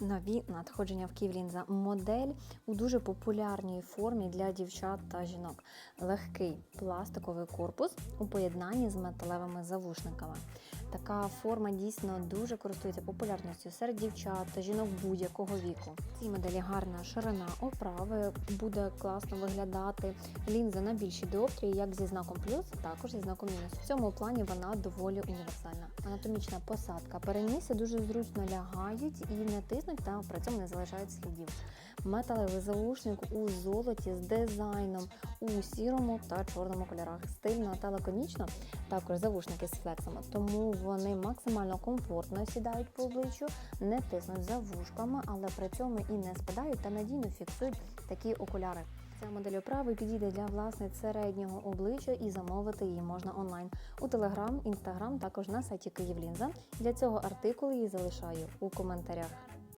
Нові надходження в Ківлінза. Модель у дуже популярній формі для дівчат та жінок. Легкий пластиковий корпус у поєднанні з металевими завушниками. Така форма дійсно дуже користується популярністю серед дівчат та жінок будь-якого віку. Цій моделі гарна ширина оправи, буде класно виглядати. Лінза на більші диоптрії, як зі знаком плюс, також зі знаком мінус. В цьому плані вона доволі універсальна. Анатомічна посадка переніси дуже зручно лягають і не тиснуть, та при цьому не залишають слідів. Металевий заушник у золоті з дизайном у сірому та чорному кольорах. Стильно та лаконічно. Також завушники з флексами, тому вони максимально комфортно сідають по обличчю, не тиснуть за вушками, але при цьому і не спадають та надійно фіксують такі окуляри. Ця модель оправи підійде для власниць середнього обличчя і замовити її можна онлайн у Телеграм, Інстаграм, також на сайті Київлінза. Для цього артикул її залишаю у коментарях.